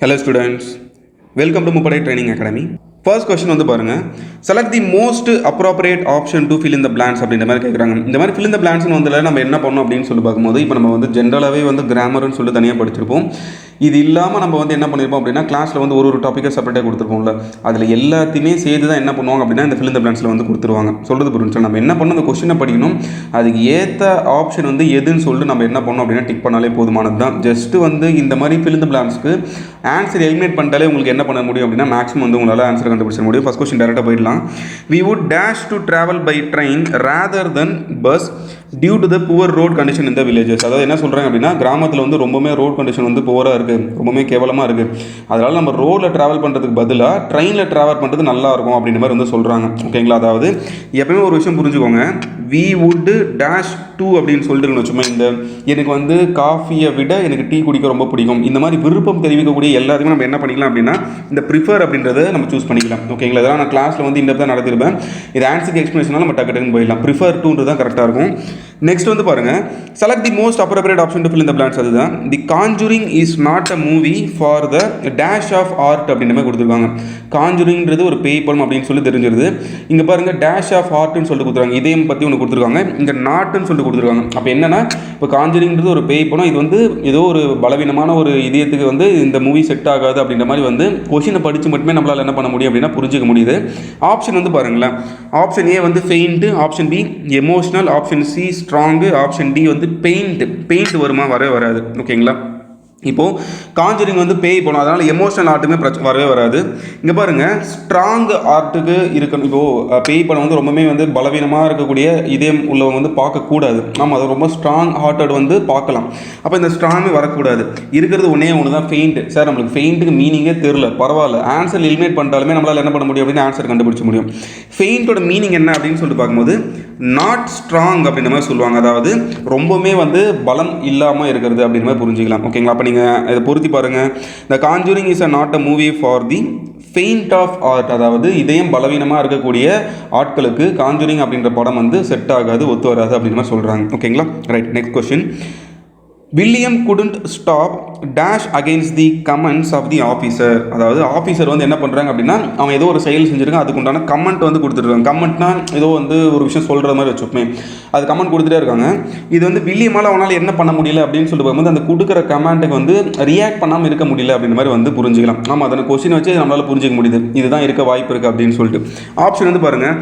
Hello students welcome to Muppadai training academy first question வந்து பாருங்கள் select the most appropriate option to fill இந்த blanks அப்படின்ற மாதிரி கேட்குறாங்க இந்த மாதிரி ஃபில் இந்த பிளான்ஸ்னு blanks வந்து நம்ம என்ன பண்ணோம் அப்படின்னு சொல்லி பார்க்கும்போது இப்போ நம்ம வந்து ஜென்ரலாகவே வந்து கிராமர்னு சொல்லி தனியாக படிச்சிருப்போம். இது இல்லாமல் நம்ம வந்து என்ன பண்ணியிருப்போம் அப்படின்னா கிளாஸில் வந்து ஒரு ஒரு டாப்பிக்கை செப்பரேட்டாக கொடுத்துருப்போம்ல. அதில் எல்லாத்தையுமே சேர்த்து தான் என்ன பண்ணுவாங்க அப்படின்னா இந்த ஃபில் இந்த பிளான்ஸில் வந்து கொடுத்துருவாங்க. சொல்கிறது புரிஞ்சு நம்ம என்ன பண்ணணும் அந்த கொஸ்டினை படிக்கணும். அதுக்கு ஏற்ற ஆப்ஷன் வந்து எதுன்னு சொல்லிட்டு நம்ம என்ன பண்ணோம் அப்படின்னா டிக் பண்ணாலே போதுமானது தான் ஜஸ்ட்டு வந்து இந்த மாதிரி ஃபில் இந்த பிளான்ஸ்க்கு ஆன்சர் எலிமினேட் பண்ணிட்டாலே உங்களுக்கு என்ன பண்ண முடியும் அப்படின்னா மேக்ஸிமம் வந்து உங்களால் ஆன்சர் கண்டுபிடிச்ச முடியும். ஃபஸ்ட் கொஸ்டின் டேரெக்டாக போயிடலாம். We would dash to travel by train rather than bus due to the poor road condition இந்த வில்லேஜஸ் அதாவது என்ன சொல்கிறாங்க அப்படின்னா கிராமத்தில் வந்து ரொம்பவுமே ரோட் கண்டிஷன் வந்து புவராக இருக்குது ரொம்பவுமே கேவலமாக இருக்குது அதனால் நம்ம ரோடில் ட்ராவல் பண்ணுறதுக்கு பதிலாக ட்ரெயினில் ட்ராவல் பண்ணுறது நல்லா இருக்கும் அப்படின்ற மாதிரி வந்து சொல்கிறாங்க ஓகேங்களா அதாவது எப்பயுமே ஒரு விஷயம் புரிஞ்சுக்கோங்க. வி வுட்டு டேஷ் டூ அப்படின்னு சொல்லிட்டு வச்சுமா இந்த எனக்கு வந்து காஃபியை விட எனக்கு டீ குடிக்க ரொம்ப பிடிக்கும். இந்த மாதிரி விருப்பம் தெரிவிக்கக்கூடிய எல்லாத்துக்கும் நம்ம என்ன பண்ணிக்கலாம் அப்படின்னா இந்த ப்ரிஃபர் அப்படின்றத நம்ம சூஸ் பண்ணிக்கலாம். ஓகேங்களா இதெல்லாம் நான் கிளாஸில் வந்து இந்த தான் நடத்திருப்பேன் இது ஆன்சருக்கு எக்ஸ்பிளேஷனாக நம்ம டக்கு டக்குன்னு போயிடலாம். ப்ரிஃபர் டூன்றது தான் கரெக்டாக இருக்கும். நெக்ஸ்ட் வந்து பாருங்கள் select the most appropriate option to fill இந்த பிளான்ஸ் அதுதான். The conjuring is not a movie for the dash of art அப்படின்ற மாதிரி கொடுத்துருக்காங்க. காஞ்சூரிங்கிறது ஒரு பேய் படம் அப்படின்னு சொல்லி தெரிஞ்சிருது. இங்கே பாருங்க டேஷ் ஆஃப் ஆர்ட்னு சொல்லிட்டு கொடுத்துருக்காங்க. இதயம் பற்றி ஒன்று கொடுத்துருக்காங்க. இங்கே நாட்டுன்னு சொல்லிட்டு கொடுத்துருக்காங்க. அப்போ என்னென்னா இப்போ காஞ்சூரிங்கிறது ஒரு பேய் படம். இது வந்து ஏதோ ஒரு பலவீனமான ஒரு இதயத்துக்கு வந்து இந்த மூவி செட் ஆகாது அப்படின்ற மாதிரி வந்து கொஷினை படித்து மட்டுமே நம்மளால் என்ன பண்ண முடியும் அப்படின்னா புரிஞ்சுக்க முடியுது. ஆப்ஷன் வந்து பாருங்களேன். ஆப்ஷன் ஏ வந்து faint option B emotional option C strong option D வந்து பெயிண்ட் பெயிண்ட் வருமா? வரவே வராது. ஓகேங்களா இப்போது காஞ்சரிங் வந்து பேய் போனோம். அதனால் எமோஷனல் ஆர்ட்டுமே பிரச்சனை வரவே வராது. இங்கே பாருங்கள் ஸ்ட்ராங் ஆர்ட்டுக்கு இருக்கணும். இப்போது பேய் படம் வந்து ரொம்பவுமே வந்து பலவீனமாக இருக்கக்கூடிய இதயம் உள்ளவங்க வந்து பார்க்கக்கூடாது. ஆமாம் அது ரொம்ப ஸ்ட்ராங் ஹார்ட்டட் வந்து பார்க்கலாம். அப்போ இந்த ஸ்ட்ராங்கே வரக்கூடாது. இருக்கிறது ஒன்றே ஒன்று தான் ஃபெயிண்ட் சார் நம்மளுக்கு ஃபெயிண்ட்டுக்கு மீனிங்கே தெரில பரவாயில்ல. ஆன்சர் எலிமினேட் பண்ணிட்டாலுமே நம்மளால் என்ன பண்ண முடியும் அப்படின்னு ஆன்சர் கண்டுபிடிச்ச முடியும். ஃபெயிண்ட்டோட மீனிங் என்ன அப்படின்னு சொல்லிட்டு பார்க்கும்போது நாட் ஸ்ட்ராங் அப்படின்ற மாதிரி சொல்லுவாங்க. அதாவது ரொம்பவுமே வந்து பலம் இல்லாமல் இருக்கிறது அப்படின்ற மாதிரி புரிஞ்சுக்கலாம். ஓகேங்களா? அப்போ நீங்கள் இதை பொருத்தி பாருங்கள் the conjuring is a not a movie for the faint of art அதாவது இதயம் பலவீனமாக இருக்கக்கூடிய ஆட்களுக்கு காஞ்சூரிங் அப்படின்ற படம் வந்து செட் ஆகாது ஒத்து வராது அப்படின்ற மாதிரி சொல்கிறாங்க ஓகேங்களா right next question William couldn't stop dash against the comments of the officer அதாவது ஆஃபீஸர் வந்து என்ன பண்ணுறாங்க அப்படின்னா அவன் ஏதோ ஒரு செயல் செஞ்சிருக்கான் அதுக்குண்டான கமெண்ட் வந்து கொடுத்துருக்காங்க கமெண்ட்னா ஏதோ வந்து ஒரு விஷயம் சொல்கிற மாதிரி வச்சுப்போமே அது கமெண்ட் கொடுத்துட்டே இருக்காங்க. இது வந்து வில்லியமால் அவனால் என்ன பண்ண முடியல அப்படின்னு சொல்லிட்டு பார்க்கும்போது அந்த கொடுக்குற கமெண்ட்டுக்கு வந்து ரியாக்ட் பண்ணாமல் இருக்க முடியல அப்படின்ற மாதிரி வந்து புரிஞ்சுக்கலாம். ஆமாம் அதனை கொஸ்டின் வச்சு நம்மளால் புரிஞ்சிக்க முடியுது. இதுதான் இருக்க வாய்ப்பு இருக்குது அப்படின்னு சொல்லிட்டு. ஆப்ஷன் வந்து பாருங்கள்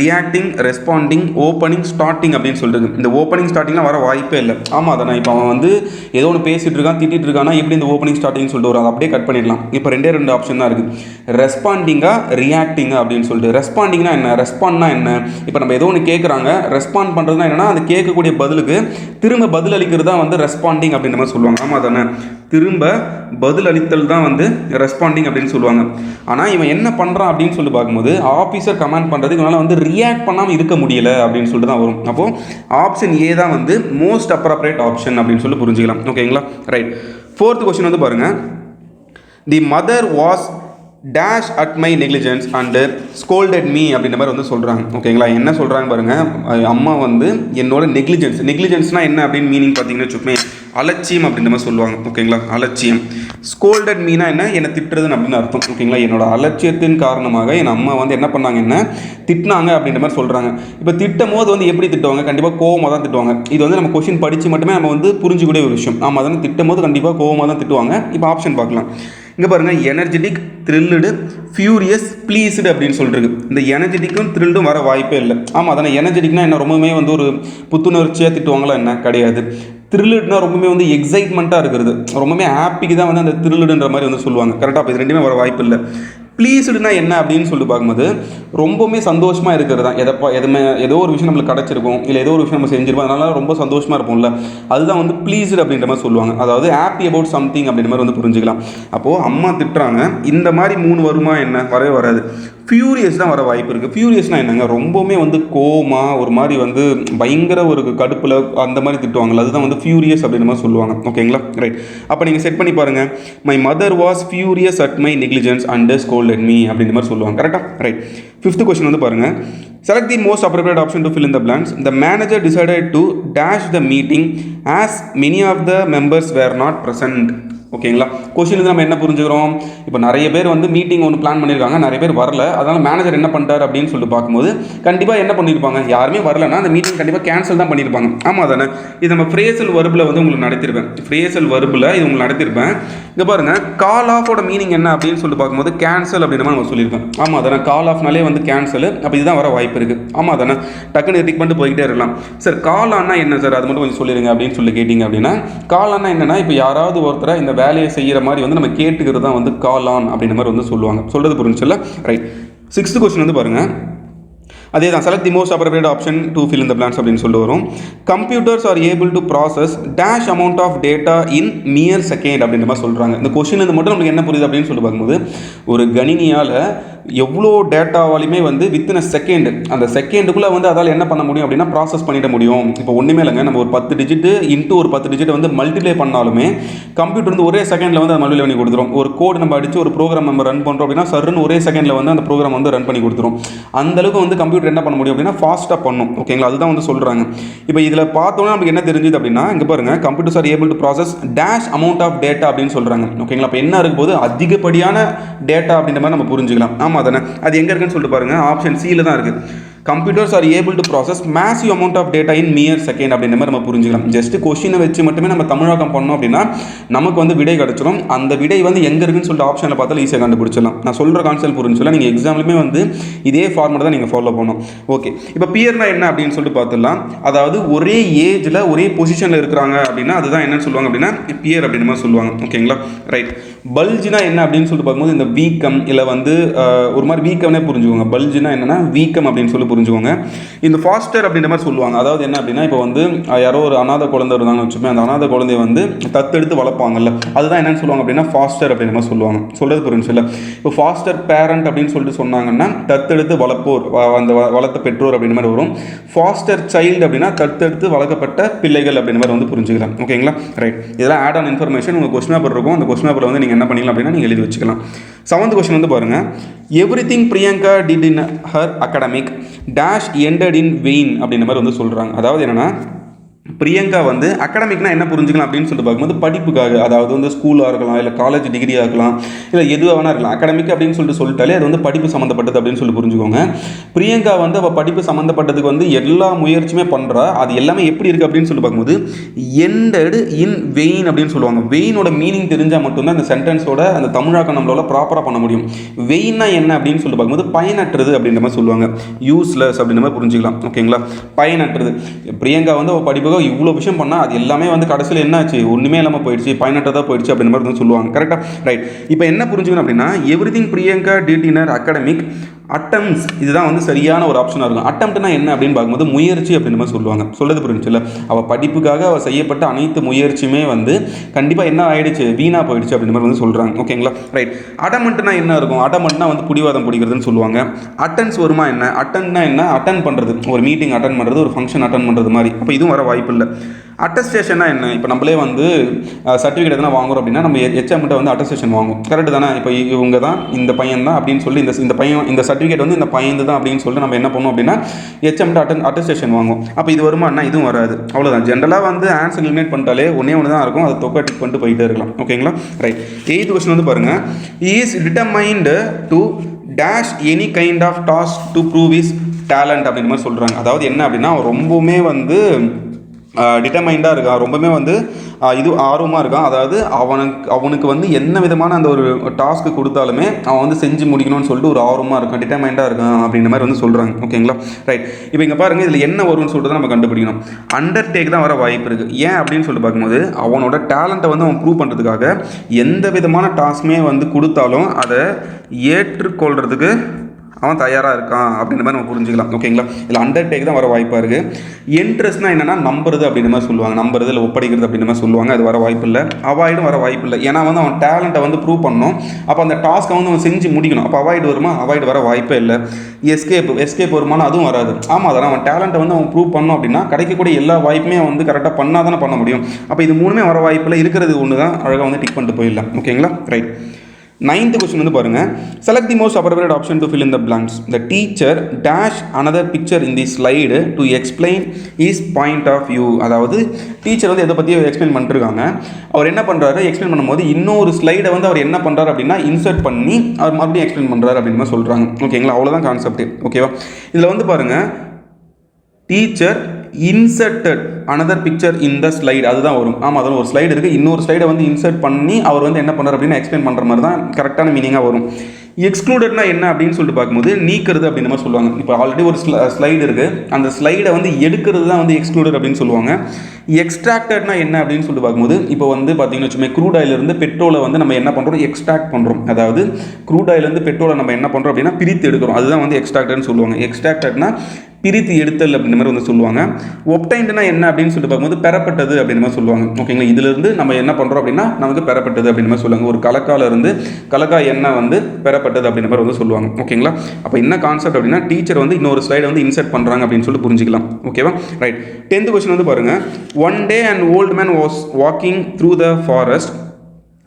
ரியாக்டிங் ரெஸ்பாண்டிங் ஓப்பனிங் ஸ்டார்டிங் அப்படின்னு சொல்லிட்டு இந்த ஓப்பனிங் ஸ்டார்டிங்லாம் வர வாய்ப்பே இல்லை. ஆமாம் அதை நான் இப்போ அவன் வந்து ஏதோ ஒன்று பேசிட்டு இருக்கான் திட்டிட்டு இருக்கானா எப்படி இந்த ஓப்பனிங் ஸ்டார்டிங் சொல்லிட்டு வரும் அதை அப்படியே கட் பண்ணிடலாம். இப்போ ரெண்டே ரெண்டு ஆப்ஷன் தான் இருக்குது ரெஸ்பாண்டிங்காக ரியாக்டிங்காக அப்படின்னு சொல்லிட்டு. ரெஸ்பாண்டிங்னா என்ன? ரெஸ்பாண்ட்னா என்ன? இப்போ நம்ம ஏதோ ஒன்று கேட்குறாங்க ரெஸ்பாண்ட் பண்ணுறதுனா என்னன்னா அந்த கேட்கக்கூடிய பதிலுக்கு திரும்ப பதில் அளிக்கிறது தான் வந்து ரெஸ்பாண்டிங் அப்படின்ற மாதிரி சொல்லுவாங்க. ஆமாம் தானே? திரும்ப பதில் அளித்தல் தான் வந்து ரெஸ்பாண்டிங் அப்படின்னு சொல்லுவாங்க. ஆனால் இவன் என்ன பண்ணுறான் அப்படின்னு சொல்லி பார்க்கும்போது ஆஃபீஸர் கமெண்ட் பண்ணுறதுக்கு இவனால் வந்து ரியாக்ட் பண்ணாமல் இருக்க முடியல அப்படின்னு சொல்லிட்டு தான் வரும். அப்போது ஆப்ஷன் ஏ தான் வந்து மோஸ்ட் அப்ராப்ரேட் ஆப்ஷன் அப்படின்னு சொல்லி புரிஞ்சுக்கலாம். ஓகேங்களா ரைட் ஃபோர்த் கொஸ்டின் வந்து பாருங்கள் the mother was dash at my negligence and scolded me அப்படின்ற மாதிரி வந்து சொல்கிறாங்க ஓகேங்களா என்ன சொல்கிறாங்க பாருங்கள் அம்மா வந்து என்னோட நெக்லிஜென்ஸ் நெக்லிஜென்ஸ்னால் என்ன அப்படின்னு மீனிங் பார்த்தீங்கன்னு வச்சுக்கோமே அலட்சியம் அப்படின்ற மாதிரி சொல்லுவாங்க. ஓகேங்களா அலட்சியம். ஸ்கோல்டட் மீனா என்ன? என்னை திட்டுறதுன்னு அப்படின்னு அர்த்தம். ஓகேங்களா என்னோட அலட்சியத்தின் காரணமாக என் அம்மா வந்து என்ன பண்ணாங்க? என்ன? திட்டினாங்க அப்படின்ற மாதிரி சொல்கிறாங்க இப்போ திட்டும் போது வந்து எப்படி திட்டுவாங்க? கண்டிப்பாக கோவமாக தான் திட்டுவாங்க. இது வந்து நம்ம கொஷின் படித்து மட்டுமே நம்ம வந்து புரிஞ்சுக்கூடிய ஒரு விஷயம். ஆமாம் தானே திட்டும் போது கண்டிப்பாக கோவமாக தான் திட்டுவாங்க. இப்போ ஆப்ஷன் பார்க்கலாம். இங்கே பாருங்கள் எனர்ஜெட்டிக் த்ரில்லுடு ஃபியூரியஸ் ப்ளீஸ்டு அப்படின்னு சொல்லிருக்கு. இந்த எனர்ஜெட்டிக்கும் த்ரில்டும் வர வாய்ப்பே இல்லை. ஆமாம் அதானே? எனர்ஜெட்டிக்னா என்ன? ரொம்பவுமே வந்து ஒரு புத்துணர்ச்சியாக திட்டுவாங்களா என்ன? கிடையாது. த்ரில்லுட்னா ரொம்பவுமே வந்து எக்ஸைட்மெண்ட்டாக இருக்கிறது. ரொம்பவுமே ஹாப்பிக்கு தான் வந்து அந்த த்ரில்லுடுன்ற மாதிரி வந்து சொல்லுவாங்க. கரெக்டாக அப்போ இது ரெண்டுமே வர வாய்ப்பு இல்லை. ப்ளீஸ்டுனா என்ன அப்படின்னு சொல்லிட்டு பார்க்கும்போது ரொம்பவுமே சந்தோஷமாக இருக்கிறது தான். எதப்பா எதுவுமே ஏதோ ஒரு விஷயம் நம்மளுக்கு கிடச்சிருக்கும் இல்லை ஏதோ ஒரு விஷயம் நம்ம செஞ்சிருப்போம் அதனால ரொம்ப சந்தோஷமாக இருப்போம்ல. அதுதான் வந்து ப்ளீஸ்டு அப்படின்ற மாதிரி சொல்லுவாங்க. அதாவது ஹாப்பி அபவுட் சம்திங் அப்படின்ற மாதிரி வந்து புரிஞ்சுக்கலாம். அப்போது அம்மா திட்டுறாங்க இந்த மாதிரி மூணு வருமா என்ன? வரவே வராது. ஃபியூரியஸ் தான் வர வாய்ப்பு இருக்குது ஃபியூரியஸ்னால் என்னங்க? ரொம்பவுமே வந்து கோமா ஒரு மாதிரி வந்து பயங்கர ஒரு கடுப்பில் அந்த மாதிரி திட்டுவாங்கல்ல. அதுதான் வந்து ஃபியூரியஸ் அப்படின்ற மாதிரி சொல்லுவாங்க. ஓகேங்களா ரைட் அப்போ நீங்கள் செட் பண்ணி பாருங்கள் my mother was furious at my negligence under scolded me அப்படின்ற மாதிரி சொல்லுவாங்க. கரெக்டாக ரைட் ஃபிஃப்த் கொஸ்டின் வந்து பாருங்கள் select the most appropriate option to fill in the blanks the manager decided to dash the meeting as many of the members were not present ஓகேங்களா? Question வந்து நம்ம என்ன புரிஞ்சுக்கிறோம்? இப்போ நிறைய பேர் வந்து மீட்டிங் ஒன்று பிளான் பண்ணியிருக்காங்க நிறைய பேர் வரல. அதனால் மேனேஜர் என்ன பண்ணிட்டார் அப்படின்னு சொல்லிட்டு பார்க்கும்போது கண்டிப்பாக என்ன பண்ணியிருப்பாங்க? யாருமே வரலன்னா அந்த மீட்டிங் கண்டிப்பாக கேன்சல் தான் பண்ணியிருப்பாங்க. ஆமாம் தானே? இது நம்ம ஃப்ரேசல் வர்பில் வந்து உங்களுக்கு நடத்திருப்பேன். ஃப்ரேசல் வர்பில் இது உங்களுக்கு நடத்திருப்பேன். இங்கே பாருங்கள் கால் ஆஃபோட மீனிங் என்ன அப்படின்னு சொல்லிட்டு பார்க்கும்போது கேன்சல் அப்படின்ற மாதிரி நம்ம சொல்லியிருக்கேன் ஆமாம் தானே? கால் ஆஃப்னாலே வந்து கேன்சல் அப்போ இதுதான் வர வாய்ப்பு இருக்குது ஆமாம் தானே? டக்குன்னு டிக் பண்ணிட்டு போய்கிட்டே இருக்கலாம். சார் கால் ஆனால் என்ன சார்? அது மட்டும் கொஞ்சம் சொல்லிடுங்க அப்படின்னு சொல்லி கேட்டிங்க அப்படின்னா கால் ஆனால் என்னன்னா இப்போ யாராவது ஒருத்தரை இந்த வேலையை செய்கிற மாதிரி வந்து நம்ம கேட்டுக்கிறது தான் வந்து கால் ஆன் அப்படின்ற மாதிரி வந்து சொல்லுவாங்க. சொல்கிறது புரிஞ்சுல்ல ரைட் சிக்ஸ்த்து கொஸ்டின் வந்து பாருங்கள் அதே தான் select the most appropriate option to fill இந்த பிளான்ஸ் அப்படின்னு சொல்லி வரும். Computers are able to process dash amount of data in mere second அப்படின்ற மாதிரி சொல்கிறாங்க இந்த கொஷின் இது மட்டும் நம்மளுக்கு என்ன புரியுது அப்படின்னு சொல்லி பார்க்கும்போது ஒரு கணினியால் எவ்வளோ டேட்டாவாலையுமே வந்து வித்தின் அ செகண்ட் அந்த செகண்டுக்குள்ளே வந்து அதால் என்ன பண்ண முடியும் அப்படின்னா ப்ராசஸ் பண்ணிட முடியும். இப்போ ஒன்றுமே இல்லைங்க நம்ம ஒரு பத்து டிஜிட்டு இன்ட்டு ஒரு பத்து டிஜிட் வந்து மல்டிப்ளை பண்ணாலுமே கம்ப்யூட்டர் வந்து ஒரே செகண்டில் வந்து அதை மல்டிப்ளை பண்ணி கொடுத்துரும். ஒரு கோடு நம்ம அடித்து ஒரு ப்ரோக்ராம் நம்ம ரன் பண்ணுறோம் அப்படின்னா சர்ன்னு ஒரே செகண்டில் வந்து அந்த ப்ரோக்ராம் வந்து ரன் பண்ணி கொடுத்துரும். அந்தளவுக்கு வந்து கம்ப்யூட்டர் என்ன பண்ண முடியும் அப்படின்னா ஃபாஸ்ட்டாக பண்ணும். ஓகேங்களா அதுதான் வந்து சொல்கிறாங்க இப்போ இதில் பார்த்தோன்னா நமக்கு என்ன தெரிஞ்சுது அப்படின்னா இங்கே பாருங்கள் computers are able to process dash amount of data அப்படின்னு சொல்கிறாங்க ஓகேங்களா இப்போ என்ன இருக்கும் போது அதிகப்படியான டேட்டா அப்படின்ற மாதிரி நம்ம புரிஞ்சுக்கலாம். ஆமாம் தானே? அது எங்கே இருக்குன்னு சொல்லிட்டு பாருங்கள் ஆப்ஷன் சியில் தான் இருக்குது computers are able to process massive amount of data in mere second அப்படின்ற மாதிரி நம்ம புரிஞ்சுக்கலாம். ஜஸ்ட் கொஷினை வச்சு மட்டுமே நம்ம தமிழாக்கம் பண்ணோம் அப்படின்னா நமக்கு வந்து விடை கிடச்சிரும். அந்த விடை வந்து எங்கே இருக்குன்னு சொல்லிட்டு ஆப்ஷனில் பார்த்தாலும் ஈஸியாக கண்டுபிடிச்சிடலாம். நான் சொல்கிற கான்செப்ட் புரிஞ்சுலாம் நீங்கள் எக்ஸாம்லுமே வந்து இதே ஃபார்மேட் தான் நீங்கள் ஃபாலோ பண்ணணும். ஓகே இப்போ பியர்னா என்ன அப்படின்னு சொல்லிட்டு பார்த்துடலாம். அதாவது ஒரே ஏஜில் ஒரே பொசிஷனில் இருக்கிறாங்க அப்படின்னா அதுதான் என்னன்னு சொல்லுவாங்க அப்படின்னா பியர் அப்படின்னு மாதிரி சொல்லுவாங்க. ஓகேங்களா ரைட் பல்ஜினா என்ன அப்படின்னு சொல்லிட்டு பார்க்கும்போது இந்த வீக்கம் இல்லை வந்து ஒரு மாதிரி வீக்கம்னே புரிஞ்சுக்கோங்க. பல்ஜினா என்னன்னா வீக்கம் அப்படின்னு சொல்லி புரிஞ்சுக்கோங்க. இந்த ஃபாஸ்டர் அப்படின்ற மாதிரி சொல்லுவாங்க. அதாவது என்ன அப்படின்னா இப்போ வந்து யாரோ ஒரு அனாதை குழந்தை இருந்தாங்கன்னு வச்சுப்போம் அந்த அனாதை குழந்தைய வந்து தத்தெடுத்து வளர்ப்பாங்கல்ல அதுதான் என்னன்னு சொல்லுவாங்க அப்படின்னா ஃபாஸ்டர் அப்படின்ற மாதிரி சொல்லுவாங்க. சொல்கிறது புரிஞ்சுல இப்போ ஃபாஸ்டர் பேரண்ட் அப்படின்னு சொல்லிட்டு சொன்னாங்கன்னா தத்தெடுத்து வளர்ப்போர் வ- அந்த வ- வளர்த்த பெற்றோர் அப்படின்ற மாதிரி வரும். ஃபாஸ்டர் சைல்டு அப்படின்னா தத்தெடுத்து வளர்க்கப்பட்ட பிள்ளைகள் அப்படின்ற மாதிரி வந்து புரிஞ்சுக்கலாம். ஓகேங்களா? ரைட் இதெல்லாம் ஆட் ஆன் இன்ஃபர்மேஷன் உங்கள் கொஸ்டின் பேப்பர் இருக்கும். அந்த கொஸ்டின் பேப்பரில் வந்து நீங்கள் என்ன பண்ணிக்கலாம் அப்படின்னா நீங்கள் எழுதி வச்சுக்கலாம். செவன்த் கொஸ்டின் வந்து பாருங்கள் everything Priyanka did in her academic dash ended in vain அப்படின்ற மாதிரி வந்து சொல்கிறாங்க அதாவது என்னென்னா பிரியங்கா வந்து அகாடமிக்னா என்ன புரிஞ்சுக்கலாம் அப்படின்னு சொல்லிட்டு பார்க்கும்போது படிப்புக்காக அதாவது வந்து ஸ்கூலாக இருக்கலாம் இல்லை காலேஜ் டிகிரியாக இருக்கலாம் இல்லை எதுவாக வேணா இருக்கலாம். அகாடமிக் அப்படின்னு சொல்லிட்டு சொல்லிட்டாலே அது வந்து படிப்பு சம்மந்தப்பட்டது அப்படின்னு சொல்லி புரிஞ்சுக்கோங்க. பிரியங்கா வந்து அவள் படிப்பு சம்மந்தப்பட்டதுக்கு வந்து எல்லா முயற்சியுமே பண்ணுறா அது எல்லாமே எப்படி இருக்குது அப்படின்னு சொல்லி பார்க்கும்போது எண்டட் இன் வெயின் அப்படின்னு சொல்லுவாங்க. வெயினோட மீனிங் தெரிஞ்சால் மட்டும்தான் அந்த சென்டென்ஸோட அந்த தமிழாக்கம் நம்மளால் ப்ராப்பராக பண்ண முடியும். வெயின்னா என்ன அப்படின்னு சொல்லி பார்க்கும்போது பயனற்றது அப்படின்ற மாதிரி சொல்லுவாங்க. யூஸ்லெஸ் அப்படின்ற மாதிரி புரிஞ்சுக்கலாம். ஓகேங்களா பயனற்றது. பிரியங்கா வந்து அவள் படிப்புக்காக இவ்வளோ விஷயம் பண்ணால் அது எல்லாமே வந்து கடைசியில் என்னாச்சு? ஒன்றுமே இல்லாமல் போயிடுச்சு பயனற்றதாக போயிடுச்சு அப்படின்ற மாதிரி வந்து சொல்லுவாங்க. கரெக்டாக ரைட் இப்போ என்ன புரிஞ்சுக்கணும் அப்படின்னா everything Priyanka did in her academic attempts இதுதான் வந்து சரியான ஒரு ஆப்ஷனாக இருக்கும். அட்டம்ப்ட்னா என்ன அப்படின்னு பார்க்கும்போது முயற்சி அப்படின்ற மாதிரி சொல்லுவாங்க. சொல்லது புரிஞ்சுல்ல அவள் படிப்புக்காக அவள் செய்யப்பட்ட அனைத்து முயற்சியுமே வந்து கண்டிப்பாக என்ன ஆயிடுச்சு? வீணாக போயிடுச்சு அப்படின்ற மாதிரி வந்து சொல்கிறாங்க ஓகேங்களா ரைட் அடமெண்ட்னா என்ன இருக்கும்? அடமெண்ட்னா வந்து பிடிவாதம் பிடிக்கிறதுன்னு சொல்லுவாங்க. அட்டன்ஸ் வருமா என்ன? அட்டன்னா என்ன? அட்டன் பண்ணுறது ஒரு மீட்டிங் அட்டன் பண்ணுறது ஒரு ஃபங்க்ஷன் அட்டன் பண்ணுறது மாதிரி. அப்போ இதுவும் வர வாய்ப்பு இல்லை. அட்டஸ்டேஷன்னா என்ன? இப்போ நம்மளே வந்து சர்டிஃபிகேட் எதனா வாங்குறோம் அப்படின்னா நம்ம ஹெச்எம்கிட்ட வந்து அட்டஸ்டேஷன் வாங்குவோம். கரெக்டு தானே? இப்போ இவங்க தான் இந்த பையன் தான் அப்படின்னு சொல்லி இந்த இந்த பையன் இந்த சர்டிஃபிகேட் வந்து இந்த பையன் தான் அப்படின்னு சொல்லி நம்ம என்ன பண்ணுவோம் அப்படின்னா ஹெச்எம்கிட்ட அட்டன் அட்டஸ்டேஷன் வாங்குவோம். அப்போ இது வருமானா இதுவும் வராது. அவ்வளோதான் ஜென்ரலாக வந்து ஆன்சர் எலிமினேட் பண்ணிட்டாலே ஒன்றே ஒன்று தான் இருக்கும். அதை தொக்கை டிக் பண்ணிட்டு போயிட்டே இருக்கலாம். ஓகேங்களா ரைட் எயித் கொஸ்டின் வந்து பாருங்கள் is determined to dash any kind of task to prove his talent அப்படின்ற மாதிரி சொல்கிறாங்க அதாவது என்ன அப்படின்னா ரொம்பவுமே வந்து டிட்டர்மைண்டாக இருக்கான் ரொம்பவுமே வந்து இது ஆர்வமாக இருக்கான் அதாவது அவனுக்கு அவனுக்கு வந்து என்ன விதமான அந்த ஒரு டாஸ்க்கு கொடுத்தாலுமே அவன் வந்து செஞ்சு முடிக்கணும்னு சொல்லிட்டு ஒரு ஆர்வமாக இருக்கான். டிட்டர்மைண்டாக இருக்கான் அப்படின்ற மாதிரி வந்து சொல்கிறாங்க ஓகேங்களா? ரைட் இப்போ இங்கே பாருங்கள் இதில் என்ன வரும்னு சொல்லிட்டு நம்ம கண்டுபிடிக்கணும். அண்டர்டேக் தான் வர வாய்ப்பு இருக்குது ஏன் அப்படின்னு சொல்லிட்டு பார்க்கும்போது அவனோட டேலண்ட்டை வந்து அவன் ப்ரூவ் பண்ணுறதுக்காக எந்த விதமான டாஸ்க்குமே வந்து கொடுத்தாலும் அதை ஏற்றுக்கொள்கிறதுக்கு அவன் தயாராக இருக்கான் அப்படின்ற மாதிரி நம்ம புரிஞ்சுக்கலாம். ஓகேங்களா? இதில் அண்டர்டேக் தான் வர வாய்ப்பாக இருக்குது இன்ட்ரெஸ்ட்னா என்னென்னா நம்புறது அப்படின்ற மாதிரி சொல்லுவாங்க. நம்புறது இல்லை ஒப்படைக்கிறது அப்படின்ற மாதிரி சொல்லுவாங்க. அது வர வாய்ப்பு இல்லை. அவாய்டும் வர வாய்ப்பு இல்லை. ஏன்னா வந்து அவன் டேலண்ட்டை வந்து ப்ரூவ் பண்ணணும் அப்போ அந்த டாஸ்க்கை வந்து அவன் செஞ்சு முடிக்கணும். அப்போ அவாய்டு வருமா? அவாய்டு வர வாய்ப்பே இல்லை. எஸ்கேப் எஸ்கேப் வருமானம் அதுவும் வராது. ஆமாம் அதான் அவன் டேலண்ட்டை வந்து அவன் ப்ரூவ் பண்ணோம் அப்படின்னா கிடைக்கக்கூடிய எல்லா வாய்ப்புமே அவன் வந்து கரெக்டாக பண்ணால் தானே பண்ண முடியும். அப்போ இது மூணுமே வர வாய்ப்பில் இருக்கிறது ஒன்று தான் அழகாக வந்து டிக் பண்ணிட்டு போயிடலாம். ஓகேங்களா? ரைட் நைன்த் கொஸ்டின் வந்து பாருங்க. Select the most appropriate option to fill in the blanks the teacher dash another picture in the slide to explain his point of view அதாவது டீச்சர் வந்து எதை பற்றி எக்ஸ்பிளைன் பண்ணிருக்காங்க. அவர் என்ன பண்ணுறாரு எக்ஸ்பிளைன் பண்ணும்போது இன்னொரு ஸ்லைடை வந்து அவர் என்ன பண்ணுறாரு அப்படின்னா இன்சர்ட் பண்ணி அவர் மறுபடியும் எக்ஸ்பிளைன் பண்ணுறாரு அப்படின்னு சொல்கிறாங்க ஓகேங்களா அவ்வளோதான் கான்செப்ட் ஓகேவா இதில் வந்து பாருங்கள் teacher inserted another picture in the slide அதுதான் வரும். ஆமாம் அதில் ஒரு ஸ்லைடு இருக்குது இன்னொரு ஸ்லைடை வந்து இன்சர்ட் பண்ணி அவர் வந்து என்ன பண்ணுறார் அப்படின்னு எக்ஸ்பிளைன் பண்ணுற மாதிரி தான் கரெக்டான மீனிங்காக வரும். எக்ஸ்க்ளூடட்னா என்ன அப்படின்னு சொல்லிட்டு பார்க்கும்போது நீக்கிறது அப்படின்ற மாதிரி சொல்லுவாங்க. இப்போ ஆல்ரெடி ஒரு ஸ்லைடு இருக்குது அந்த ஸ்லைடை வந்து எடுக்கிறது தான் வந்து எக்ஸ்க்ளூடட் அப்படின்னு சொல்லுவாங்க. எக்ஸ்ட்ராக்டட்னா என்ன அப்படின்னு சொல்லிட்டு பார்க்கும்போது இப்போ வந்து பார்த்தீங்கன்னு வச்சுமே க்ரூட் ஆயிலிருந்து பெட்ரோலை வந்து நம்ம என்ன பண்ணுறோம் எக்ஸ்ட்ராக்ட் பண்ணுறோம் அதாவது க்ரூட் ஆயிலிருந்து பெட்ரோலை நம்ம என்ன பண்ணுறோம் அப்படின்னா பிரித்து எடுக்கிறோம். அதுதான் வந்து எக்ஸ்ட்ராக்டட்னு சொல்லுவாங்க. எக்ஸ்ட்ராக்டட்னா பிரித்து எடுத்தல் அப்படின்ற மாதிரி வந்து சொல்லுவாங்க. ஒப்டைண்டுனா என்ன அப்படின்னு சொல்லிட்டு பார்க்கும்போது பெறப்பட்டது அப்படின்ற மாதிரி சொல்லுவாங்க. ஓகேங்களா இதிலிருந்து நம்ம என்ன பண்ணுறோம் அப்படின்னா நமக்கு பெறப்பட்டது அப்படின்ற மாதிரி சொல்லுவாங்க. ஒரு கலக்கால இருந்து கலக்கா எண்ணெய் வந்து பெறப்பட்டது அப்படின்ற மாதிரி வந்து சொல்லுவாங்க. ஓகேங்களா அப்போ என்ன கான்செப்ட் அப்படின்னா டீச்சர் வந்து இன்னொரு ஸ்லைடை வந்து இன்சர்ட் பண்ணுறாங்க அப்படின்னு சொல்லி புரிஞ்சிக்கலாம். ஓகேவா ரைட் டென்த் கொஸ்டின் வந்து பாருங்கள் one day and old man was walking through the forest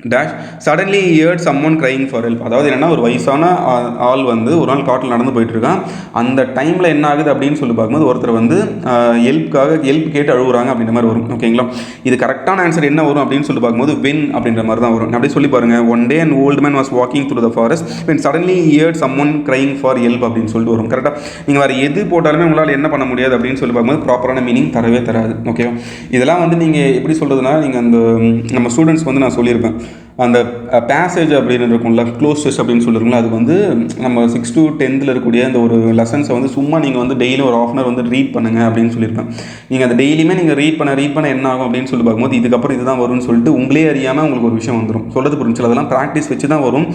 dash suddenly heard someone crying for help அதாவது என்னென்னா ஒரு வயசான ஆ- ஆள் வந்து ஒரு நாள் காட்டில் நடந்து போயிட்டுருக்கான். அந்த டைமில் என்ன ஆகுது அப்படின்னு சொல்லி பார்க்கும்போது ஒருத்தர் வந்து ஹெல்ப்காக ஹெல்ப் கேட்டு அழுகுறாங்க அப்படின்ற மாதிரி வரும். ஓகேங்களா இது கரெக்டான ஆன்சர் என்ன வரும் அப்படின்னு சொல்லி பார்க்கும்போது வென் அப்படின்ற மாதிரி தான் வரும். அப்படியே சொல்லி பாருங்க. One day and old man was walking through the forest when suddenly heard someone crying for help அப்படின்னு சொல்லிட்டு வரும். கரெக்டாக நீங்கள் வேறு எது போட்டாலுமே உங்களால் என்ன பண்ண முடியாது அப்படின்னு சொல்லி பார்க்கும்போது ப்ராப்பரான மீனிங் தரவே தராது. ஓகேவா இதெல்லாம் வந்து நீங்கள் எப்படி சொல்கிறதுனா நீங்கள் அந்த நம்ம ஸ்டூடெண்ட்ஸ் வந்து நான் சொல்லியிருப்பேன். அந்த பேசேஜ் அப்படின்னு இருக்கும்ல க்ளோஸ்டஸ் அப்படின்னு சொல்லிருக்கோம்ல அது வந்து நம்ம சிக்ஸ் டு டென்த்தில் இருக்கக்கூடிய அந்த ஒரு லெசன்ஸை வந்து சும்மா நீங்கள் வந்து டெய்லி ஒரு ஆஃப் அன் வந்து ரீட் பண்ணுங்க அப்படின்னு சொல்லியிருப்பேன். நீங்கள் அதை டெய்லியுமே நீங்கள் ரீட் பண்ண ரீட் பண்ண என்ன ஆகும் அப்படின்னு சொல்லி பார்க்கும்போது இதுக்கப்புறம் இதுதான் வரும்னு சொல்லிட்டு உங்களே அறியாமல் உங்களுக்கு ஒரு விஷயம் வந்துடும் சொல்கிறது புரிஞ்சுல அதெல்லாம் ப்ராக்டிஸ் வச்சு தான் வரும்.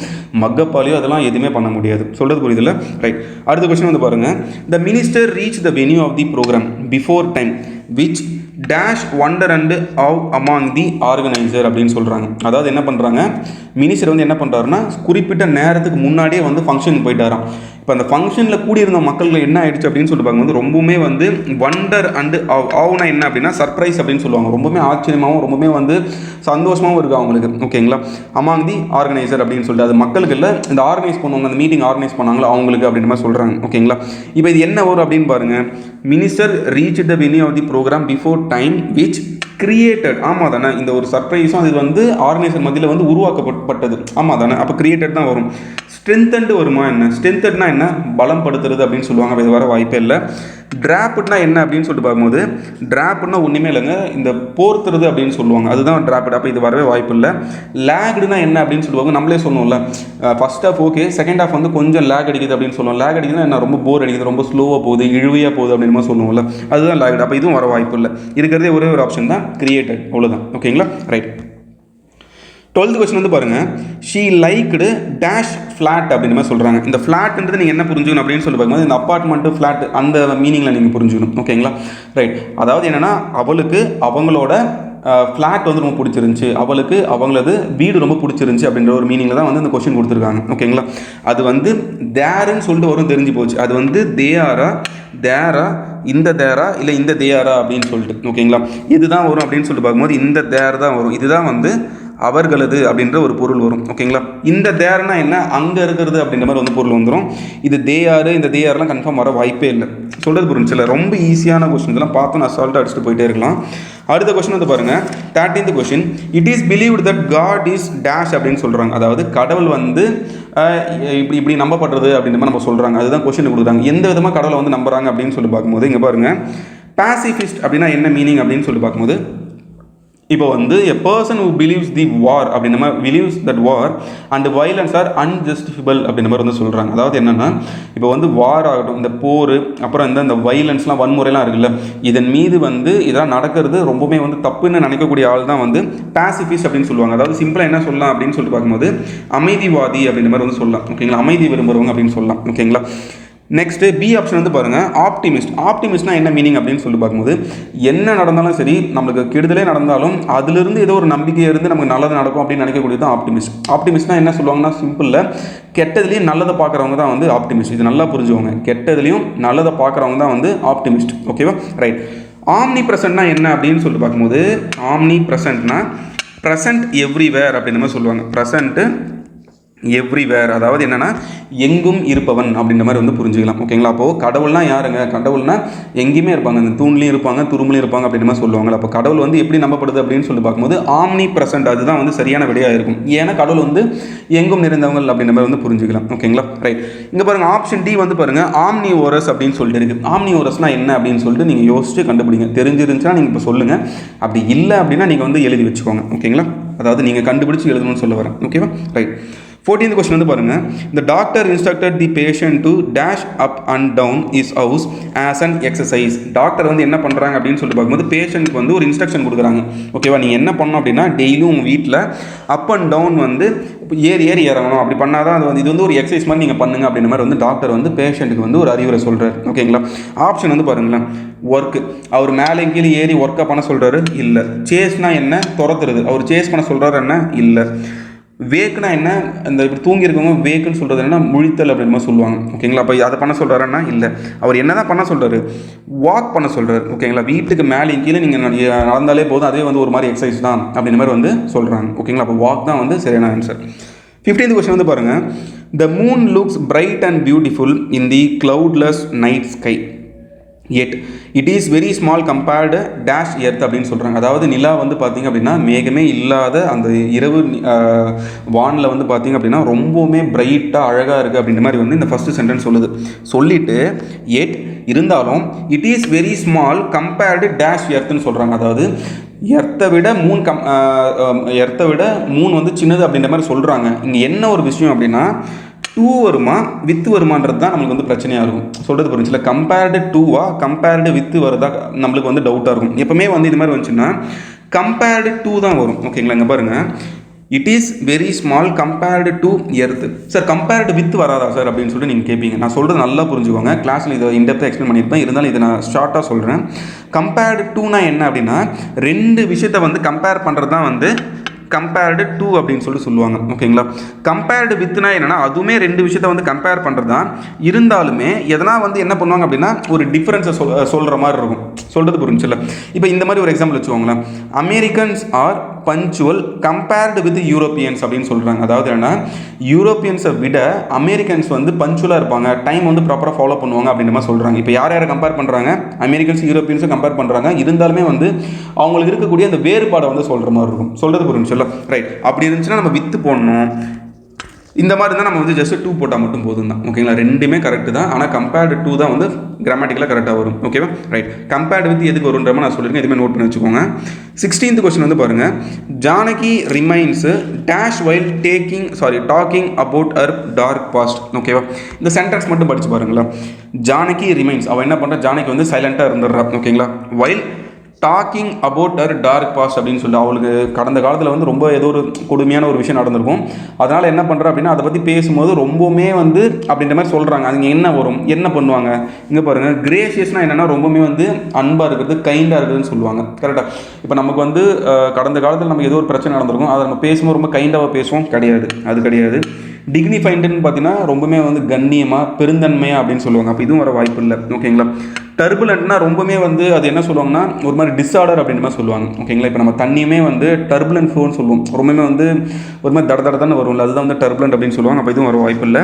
மக்கப்பாலையோ அதெல்லாம் எதுவுமே பண்ண முடியாது. சொல்கிறது புரியுதுல்ல? ரைட் அடுத்த கொஸ்டின் வந்து பாருங்கள் the minister reach the venue of the programme before time which dash wonder and awe among the organiser அப்படின்னு சொல்கிறாங்க அதாவது என்ன பண்ணுறாங்க மினிஸ்டர் வந்து என்ன பண்ணுறாருன்னா குறிப்பிட்ட நேரத்துக்கு முன்னாடியே வந்து ஃபங்க்ஷனுக்கு போயிட்டாராம். இப்போ அந்த ஃபங்க்ஷனில் கூடியிருந்த மக்களுக்கு என்ன ஆயிடுச்சு அப்படின்னு சொல்லிட்டு பார்க்கும்போது ரொம்பவுமே வந்து வண்டர் அண்டு அவ் ஆவுனா என்ன அப்படின்னா சர்ப்ரைஸ் அப்படின்னு சொல்லுவாங்க. ரொம்பவுமே ஆச்சரியமாகவும் ரொம்பவுமே வந்து சந்தோஷமாகவும் இருக்குது அவங்களுக்கு. ஓகேங்களா? அமாங் தி ஆர்கனைசர் அப்படின்னு சொல்லிட்டு அது மக்களுக்கு இல்லை இந்த ஆர்கனைஸ் பண்ணுவாங்க அந்த மீட்டிங் ஆர்கனைஸ் பண்ணாங்களோ அவங்களுக்கு அப்படின்ற மாதிரி சொல்கிறாங்க ஓகேங்களா? இப்போ இது என்ன வரும் அப்படின்னு பாருங்கள் minister reach the venue of the programme before time which created ஆமாம் தானே இந்த ஒரு சர்ப்ரைஸும் அது வந்து ஆர்கனைசர் மத்தியில் வந்து உருவாக்கப்பட்டது. ஆமாம் தானே அப்போ கிரியேட்டட் தான் வரும். ஸ்ட்ரென்த்தன்ட்டு வருமா என்ன? ஸ்ட்ரென்த்தட்னா என்ன? பலம் படுத்துறது அப்படின்னு சொல்லுவாங்க அப்ப இது வர வாய்ப்பே இல்லை. டிராப்ட்னா என்ன அப்படின்னு சொல்லிட்டு பார்க்கும்போது டிராப்ட்னா ஒன்றுமே இல்லைங்க. இந்த போர்த்துறது அப்படின்னு சொல்லுவாங்க. அதுதான் டிராப்ட் அப்போ இது வரவே வாய்ப்பு இல்லை. லேக்டுனா என்ன அப்படின்னு சொல்லுவாங்க நம்மளே சொன்னோம்ல first half okay second half வந்து கொஞ்சம் லேக் அடிக்குது அப்படின்னு சொல்லுவோம். லேக் அடிக்குதுன்னா என்ன? ரொம்ப போர் அடிக்குது. ரொம்ப ஸ்லோவாக போகுது. இழுவையாக போகுது அப்படின்னு சொல்லுவோம்ல. அதுதான் லேக்டு அப்போ இதுவும் வர வாய்ப்பு இல்லை. இருக்கிறதே ஒரே ஒரு ஆப்ஷன் தான். கிரியேட்டட் அவ்வளோதான் ஓகேங்களா ரைட் டுவெல்த் கொஸ்டின் வந்து பாருங்கள் ஷீ லைக்டு டேஷ் ஃப்ளாட் அப்படின்ற மாதிரி சொல்கிறாங்க இந்த ஃப்ளாட்ன்றது நீங்கள் என்ன புரிஞ்சுக்கணும் அப்படின்னு சொல்லி பார்க்கும்போது இந்த அப்பார்ட்மெண்ட்டு ஃப்ளாட் அந்த மீனிங்கில் நீங்கள் புரிஞ்சுக்கணும். ஓகேங்களா ரைட் அதாவது என்னென்னா அவளுக்கு அவங்களோட ஃப்ளாட் வந்து ரொம்ப பிடிச்சிருந்துச்சி. அவளுக்கு அவங்களது வீடு ரொம்ப பிடிச்சிருந்துச்சி அப்படின்ற ஒரு மீனிங்கில் தான் வந்து இந்த கொஸ்டின் கொடுத்துருக்காங்க. ஓகேங்களா அது வந்து தேருன்னு சொல்லிட்டு வரும் தெரிஞ்சு போச்சு. அது வந்து தேயாரா தேரா இந்த தேரா இல்லை இந்த தேயாரா அப்படின்னு சொல்லிட்டு. ஓகேங்களா இதுதான் வரும் அப்படின்னு சொல்லிட்டு பார்க்கும்போது இந்த தேர் தான் வரும். இதுதான் வந்து அவர்களது அப்படின்ற ஒரு பொருள் வரும் ஓகேங்களா? இந்த தேர்னா என்ன? அங்கே இருக்கிறது அப்படின்ற மாதிரி வந்து பொருள் வந்துடும் இது தேயாரு இந்த தேயாரெலாம் கன்ஃபார்ம் வர வாய்ப்பே இல்லை. சொல்கிறது புரிஞ்சில்ல ரொம்ப ஈஸியான கொஸ்டின் இதெல்லாம் பார்த்து நான் அசால்ட்டாக அடிச்சுட்டு போயிட்டே இருக்கலாம். அடுத்த கொஸ்டின் வந்து பாருங்கள் thirteenth question it is believe that God is dash அப்படின்னு சொல்கிறாங்க அதாவது கடவுள் வந்து இப்படி இப்படி நம்பப்படுறது அப்படின்ற மாதிரி நம்ம சொல்கிறாங்க அதுதான் கொஸ்டின் கொடுக்குறாங்க. எந்த விதமாக கடவுளை வந்து நம்புறாங்க அப்படின்னு சொல்லி பார்க்கும்போது இங்கே பாருங்கள் பாசிஃபிஸ்ட் அப்படின்னா என்ன மீனிங் அப்படின்னு சொல்லி பார்க்கும்போது இப்போ வந்து a person who believes the war அப்படின்ற மாதிரி believes that war and violence are unjustifiable அப்படின்ற மாதிரி வந்து சொல்கிறாங்க அதாவது என்னென்னா இப்போ வந்து வார் ஆகட்டும் இந்த போர் அப்புறம் இந்த இந்த வைலன்ஸ்லாம் வன்முறைலாம் இருக்குல்ல இதன் மீது வந்து இதெல்லாம் நடக்கிறது ரொம்பவுமே வந்து தப்புன்னு நினைக்கக்கூடிய ஆள் தான் வந்து பேசிஃபிஸ்ட் அப்படின்னு சொல்லுவாங்க. அதாவது சிம்பிளாக என்ன சொல்லலாம் அப்படின்னு சொல்லிட்டு பார்க்கும்போது அமைதிவாதி அப்படின்ற மாதிரி வந்து சொல்லலாம். ஓகேங்களா? அமைதி விரும்புகிறவங்க அப்படின்னு சொல்லலாம். ஓகேங்களா? நெக்ஸ்ட்டு பி ஆப்ஷன் வந்து பாருங்கள் ஆப்டிமிஸ்ட் ஆப்டிமிஸ்ட்னா என்ன மீனிங் அப்படின்னு சொல்லி பார்க்கும்போது என்ன நடந்தாலும் சரி நம்மளுக்கு கெடுதலே நடந்தாலும் அதிலிருந்து ஏதோ ஒரு நம்பிக்கை இருந்து நமக்கு நல்லது நடக்கும் அப்படின்னு நினைக்கக்கூடியது தான் ஆப்டிமிஸ்ட் ஆப்டிமிஸ்ட்னா என்ன சொல்லுவாங்கன்னா சிம்பிளில் கெட்டதுலேயும் நல்லதை பார்க்குறவங்க தான் வந்து ஆப்டிமிஸ்ட் இது நல்லா புரிஞ்சுவாங்க கெட்டதுலேயும் நல்லதை பார்க்குறவங்க தான் வந்து ஆப்டிமிஸ்ட் ஓகேவா ரைட் ஆம்னி ப்ரெசன்ட்னா என்ன அப்படின்னு சொல்லி பார்க்கும்போது ஆம்னி ப்ரெசன்ட்னா ப்ரெசன்ட் எவ்ரிவேர் அப்படின்ற மாதிரி சொல்லுவாங்க. ப்ரெசன்ட்டு எவ்ரிவேர் அதாவது என்னென்னா எங்கும் இருப்பவன் அப்படின்ற மாதிரி வந்து புரிஞ்சுக்கலாம். ஓகேங்களா அப்போது கடவுள்னா யாருங்க? கடவுள்னா எங்கேயுமே இருப்பாங்க. இந்த தூண்லேயும் இருப்பாங்க துரும்புலையும் இருப்பாங்க அப்படின்ற மாதிரி சொல்லுவாங்க. அப்போ கடவுள் வந்து எப்படி நம்பப்படுது அப்படின்னு சொல்லி பார்க்கும்போது ஆம்னி பிரசன்ட் அதுதான் வந்து சரியான விடையாக இருக்கும். ஏன்னா கடவுள் வந்து எங்கும் நிறைந்தவங்க அப்படின்ற மாதிரி வந்து புரிஞ்சுக்கலாம். ஓகேங்களா ரைட் இங்கே பாருங்கள் ஆப்ஷன் டி வந்து பாருங்கள் ஆம்னி ஓரஸ் அப்படின்னு சொல்லிட்டு இருக்குது ஆம்னி ஓரஸ்னால் என்ன அப்படின்னு சொல்லிட்டு நீங்கள் யோசிச்சு கண்டுபிடிங்க. தெரிஞ்சிருந்துச்சுன்னா நீங்கள் இப்போ சொல்லுங்கள் அப்படி இல்லை அப்படின்னா நீங்கள் வந்து எழுதி வச்சுக்கோங்க. ஓகேங்களா அதாவது நீங்கள் கண்டுபிடிச்சி எழுதணும்னு சொல்ல வரேன். ஓகேவா ரைட் ஃபோர்டீன்த் கொஸ்டின் வந்து பாருங்கள் இந்த doctor instructed the patient to dash up and down his house as an exercise doctor வந்து என்ன பண்ணுறாங்க அப்படின்னு சொல்லிட்டு பார்க்கும்போது பேஷண்ட்க்கு வந்து ஒரு இன்ஸ்ட்ரக்ஷன் கொடுக்குறாங்க. ஓகேவா நீங்கள் என்ன பண்ணணும் அப்படின்னா டெய்லியும் உங்கள் வீட்டில் அப் அண்ட் டவுன் வந்து ஏறி ஏறி இறங்கணும். அப்படி பண்ணால் தான் அது வந்து இது வந்து ஒரு எக்ஸசைஸ் மாதிரி நீங்கள் பண்ணுங்க அப்படின்ற மாதிரி வந்து டாக்டர் வந்து பேஷண்ட்டுக்கு வந்து ஒரு அறிவுரை சொல்கிறார் ஓகேங்களா ஆப்ஷன் வந்து பாருங்களேன். ஒர்க்கு அவர் மேலே கீழே ஏறி ஒர்க்கை பண்ண சொல்கிறாரு இல்லை. சேஸ்னால் என்ன? துரத்துறது. அவர் சேஸ் பண்ண சொல்கிறாரு என்ன? இல்லை. வேக்குனா என்ன? இந்த இப்படி தூங்கி இருக்கவங்க வேக்குன்னு சொல்கிறது என்ன முழித்தல் அப்படின்னு மாதிரி சொல்லுவாங்க. ஓகேங்களா? அப்போ அதை பண்ண சொல்கிறாருன்னா இல்லை. அவர் என்ன தான் பண்ண சொல்கிறாரு வாக் பண்ண சொல்கிறாரு ஓகேங்களா? வீட்டுக்கு மேலே கீழே நீங்கள் நடந்தாலே போதும். அதே வந்து ஒரு மாதிரி எக்ஸசைஸ் தான் அப்படின்ற மாதிரி வந்து சொல்கிறாங்க ஓகேங்களா? அப்போ வாக் தான் வந்து சரியான ஆன்சர் ஃபிஃப்டீன்த் கொஸ்டின் வந்து பாருங்கள் the moon looks bright and beautiful in the cloudless night sky yet it is very small compared dash earth அப்படின்னு சொல்கிறாங்க அதாவது நிலா வந்து பார்த்திங்க அப்படின்னா மேகமே இல்லாத அந்த இரவு வானில் வந்து பார்த்திங்க அப்படின்னா ரொம்பவுமே பிரைட்டாக அழகாக இருக்குது அப்படின்ற மாதிரி வந்து இந்த ஃபஸ்ட்டு சென்டென்ஸ் சொல்லுது. சொல்லிவிட்டு எட் இருந்தாலும் it is very small compared dash எர்த்துன்னு சொல்கிறாங்க அதாவது எர்த்தை விட மூன் கம் எர்த்தை விட மூன் வந்து சின்னது அப்படின்ற மாதிரி சொல்கிறாங்க இங்கே என்ன ஒரு விஷயம் அப்படின்னா டூ வருமா வித்து வருமானது தான் நம்மளுக்கு வந்து பிரச்சனையாக இருக்கும். சொல்கிறது புரிஞ்சுல கம்பேர்டு டூவா கம்பேர்டு வித்து வருதா நம்மளுக்கு வந்து டவுட்டாக இருக்கும். எப்போவுமே வந்து இது மாதிரி வந்துச்சுன்னா கம்பேர்டு டூ தான் வரும். ஓகேங்களா இங்கே பாருங்கள் it is very small compared to earth sir compared with வராதா சார் அப்படின்னு சொல்லிட்டு நீங்கள் கேட்பீங்க நான் சொல்கிறது நல்லா புரிஞ்சுக்கோங்க. கிளாஸில் இதை இன்டெப்த்தாக எக்ஸ்பிளைன் பண்ணியிருப்பேன். இருந்தாலும் இதை நான் ஷார்ட்டாக சொல்கிறேன் கம்பேர்டு டூனா என்ன அப்படின்னா ரெண்டு விஷயத்தை வந்து கம்பேர் பண்ணுறது தான் வந்து கம்பேர்டு டூ அப்படின்னு சொல்லிட்டு சொல்லுவாங்க. ஓகேங்களா? கம்பேர்டு வித்னா என்னென்னா அதுவுமே ரெண்டு விஷயத்த வந்து கம்பேர் பண்ணுறது தான் இருந்தாலுமே எதனா வந்து என்ன பண்ணுவாங்க அப்படின்னா ஒரு டிஃப்ரென்ஸை சொல் சொல்கிற மாதிரி இருக்கும். சொல்கிறது புரிஞ்சுல்ல இப்போ இந்த மாதிரி ஒரு எக்ஸாம்பிள் வச்சுக்கோங்களேன். Americans are punctual compared with Europeans அப்படின்னு சொல்கிறாங்க அதாவது என்னென்னா யூரோப்பியன்ஸை விட அமெரிக்கன்ஸ் வந்து பஞ்சுவலாக இருப்பாங்க. டைம் வந்து ப்ராப்பராக ஃபாலோ பண்ணுவாங்க அப்படின்ற மாதிரி சொல்கிறாங்க இப்போ யார் யாரை கம்பேர் பண்ணுறாங்க அமெரிக்கன்ஸ் யூரோப்பியன்ஸும் கம்பேர் பண்ணுறாங்க இருந்தாலுமே வந்து அவங்களுக்கு இருக்கக்கூடிய அந்த வேறுபாடை வந்து சொல்கிற மாதிரி இருக்கும். சொல்கிறது புரிஞ்சுல ரைட் அப்படி இருந்துச்சுன்னா நம்ம வித்து போடணும். இந்த மாதிரி இருந்தால் நம்ம வந்து ஜஸ்ட் டூ போட்டால் மட்டும் போதும் தான் ஓகேங்களா ரெண்டுமே கரெக்டு தான். ஆனால் கம்பேர்டு டூ தான் வந்து கிராமட்டிக்கலாக கரெக்டாக வரும். ஓகேவா ரைட் கம்பேர்டு வித் எதுக்கு வரும்ன்றமோ நான் சொல்லியிருக்கேன். எதுவுமே நோட் பண்ணி வச்சுக்கோங்க. சிக்ஸ்டீன்த் கொஸ்டின் வந்து பாருங்கள் Janaki remains dash while taking sorry talking about her dark past ஓகேவா இந்த சென்டென்ஸ் மட்டும் படித்து பாருங்களேன். ஜானகி ரிமைன்ஸ் அவள் என்ன பண்ணுறா ஜானகி வந்து சைலண்ட்டாக இருந்துடுறா. ஓகேங்களா while talking about her dark past அப்படின்னு சொல்லி அவளுக்கு கடந்த காலத்தில் வந்து ரொம்ப ஏதோ ஒரு கொடுமையான ஒரு விஷயம் நடந்திருக்கும். அதனால் என்ன பண்ணுறா அப்படின்னா அதை பற்றி பேசும்போது ரொம்பவுமே வந்து அப்படின்ற மாதிரி சொல்கிறாங்க அதுங்க என்ன வரும்? என்ன பண்ணுவாங்க? இங்கே பாருங்கள் கிரேஷியஸ்னால் என்னென்னா ரொம்பவுமே வந்து அன்பாக இருக்கிறது கைண்டாக இருக்குதுன்னு சொல்லுவாங்க. கரெக்டாக இப்போ நமக்கு வந்து கடந்த காலத்தில் நமக்கு ஏதோ ஒரு பிரச்சனை நடந்திருக்கும். அதை நம்ம பேசும்போது ரொம்ப கைண்டாக பேசுவோம்? கிடையாது. அது கிடையாது. டிக்னிஃபைண்டுன்னு பார்த்தீங்கன்னா ரொம்பவுமே வந்து கண்ணியமாக பெருந்தன்மையாக அப்படின்னு சொல்லுவாங்க. அப்போ இதுவும் வர வாய்ப்பு இல்லை. ஓகேங்களா டர்புலண்ட்னா ரொம்பவுமே வந்து அது என்ன சொல்லுவாங்கன்னா ஒரு மாதிரி டிஸார்டர் அப்படின்ற மாதிரி சொல்லுவாங்க. ஓகேங்களா இப்போ நம்ம தண்ணியுமே வந்து டர்புலன்ட் ஃப்ளோன்னு சொல்லுவோம். ரொம்பவுமே வந்து ஒரு மாதிரி தட தட தானே வரும்ல அதுதான் வந்து டர்புலண்ட் அப்படின்னு சொல்லுவாங்க. அப்போ இதுவும் வர வாய்ப்பு இல்லை.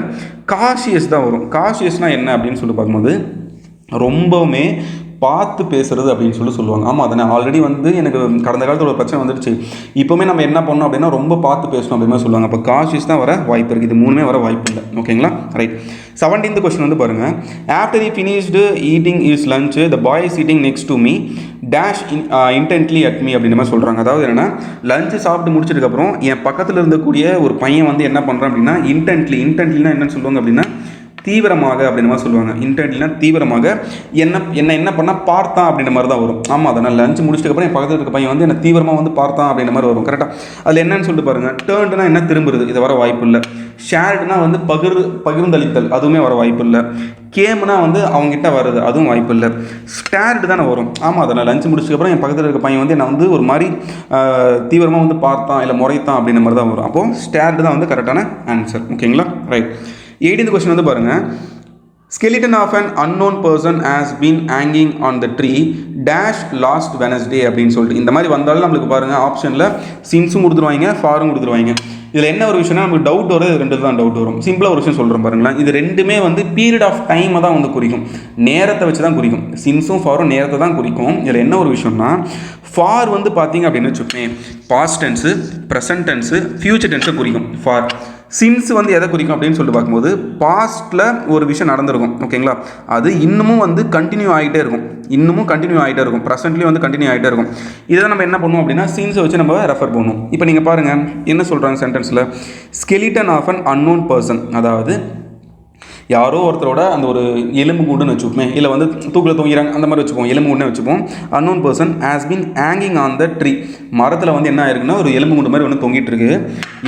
காஷியஸ் தான் வரும். காஷியஸ்னால் என்ன அப்படின்னு சொல்லி பார்க்கும்போது ரொம்பவுமே பார்த்து பேசுறது அப்படின்னு சொல்லி சொல்லுவாங்க. ஆமாம் தானே ஆல்ரெடி வந்து எனக்கு கடந்த காலத்தில் ஒரு பிரச்சனை வந்துடுச்சு. இப்போவுமே நம்ம என்ன பண்ணோம் அப்படின்னா ரொம்ப பார்த்து பேசணும் அப்படின்னு சொல்லுவாங்க. அப்போ காஷியஸ் தான் வர வாய்ப்பு இருக்குது. இது மூணுமே வர வாய்ப்பு இல்லை. ஓகேங்களா ரைட் செவன்டீன்த் கொஸ்டின் வந்து பாருங்கள் after he finished eating his lunch the boy sitting next to me dash dash intently at me அப்படின்ற மாதிரி சொல்கிறாங்க அதாவது என்னென்னா லஞ்சு சாப்பிட்டு முடிச்சதுக்கப்புறம் என் பக்கத்தில் இருந்தக்கூடிய ஒரு பையன் வந்து என்ன பண்ணுறான் அப்படின்னா இன்டென்ட்லி இன்டென்ட்லினா என்னென்னு சொல்லுவாங்க அப்படின்னா தீவிரமாக அப்படின்ற மாதிரி சொல்லுவாங்க. இன்டென்ட்லினா தீவிரமாக என்ன என்ன என்ன பண்ணால் பார்த்தான் அப்படின்ற மாதிரி தான் வரும். ஆமாம் அதை நான் லஞ்ச் முடிச்சதுக்கப்புறம் என் பக்கத்தில் இருக்க பையன் வந்து என்ன தீவிரமாக வந்து பார்த்தான் அப்படின்ற மாதிரி வரும். கரெக்டாக அதில் என்னன்னு சொல்லிட்டு பாருங்கள் டேர்ன்டுனா என்ன திரும்புறது? இது வர வாய்ப்பு இல்லை. ஷேர்டுனா வந்து பகிர் பகிர்ந்தளித்தல். அதுவுமே வர வாய்ப்பு இல்லை. கேம்னா வந்து அவங்ககிட்ட வருது அதுவும் வாய்ப்பு இல்லை. ஸ்டேர்டு தானே வரும். ஆமாம் அதை நான் லஞ்ச் முடிச்சதுக்கப்புறம் என் பக்கத்தில் இருக்க பையன் வந்து என்னை வந்து ஒரு மாதிரி தீவிரமாக வந்து பார்த்தான் இல்லை முறைத்தான் அப்படின்ற மாதிரி தான் வரும். அப்போது ஸ்டேர்டு தான் வந்து கரெக்டான ஆன்சர் ஓகேங்களா ரைட் எயிட்டீன்த் கொஸ்டின் வந்து பாருங்கள் skeleton of an unknown person has been hanging on the tree dash last wednesday அப்படின்னு சொல்லிட்டு. இந்த மாதிரி வந்தாலும் நம்மளுக்கு பாருங்கள் ஆப்ஷனில் சின்ஸும் கொடுத்துருவாங்க ஃபாரும் கொடுத்துருவாங்க. இதில் என்ன ஒரு விஷயம்னா நமக்கு டவுட் வரும் இது ரெண்டு தான் டவுட் வரும். சிம்பிளாக ஒரு விஷயம் சொல்கிறோம் பாருங்களேன். இது ரெண்டுமே வந்து பீரியட் ஆஃப் டைமை தான் வந்து குறிக்கும். நேரத்தை வச்சு தான் குறிக்கும். சின்ஸும் ஃபாரும் நேரத்தை தான் குறிக்கும். இதில் என்ன ஒரு விஷயம்னா ஃபார் வந்து பார்த்தீங்க அப்படின்னு வச்சுப்பேன் past tense present tense future டென்ஸை குறிக்கும். ஃபார் சின்ஸ் வந்து எதை குறிக்கும் அப்படின்னு சொல்லிட்டு பார்க்கும்போது பாஸ்ட்டில் ஒரு விஷயம் நடந்திருக்கும் ஓகேங்களா? அது இன்னமும் வந்து கண்டினியூ ஆகிட்டே இருக்கும். இன்னமும் கண்டினியூ ஆகிட்டே இருக்கும். ப்ரெசென்ட்லேயும் வந்து கண்டினியூ ஆகிட்டே இருக்கும். இதை நம்ம என்ன பண்ணுவோம் அப்படின்னா சீன்ஸை வச்சு நம்ம ரெஃபர் பண்ணுவோம். இப்போ நீங்கள் பாருங்கள் என்ன சொல்கிறாங்க சென்டென்ஸில் skeleton of an unknown person அதாவது யாரோ ஒருத்தரோட அந்த ஒரு எலும்பு கூண்டுன்னு வச்சுப்போமே இல்லை வந்து தூக்கில் தூங்கிறாங்க அந்த மாதிரி வச்சுப்போம் எலும்பு கூண்டுன்னு வச்சுப்போம். Unknown person has been hanging on the tree மரத்தில் வந்து என்ன ஆயிருக்குன்னா ஒரு எலும்பு கூண்டு மாதிரி ஒன்று தொங்கிட்டு இருக்கு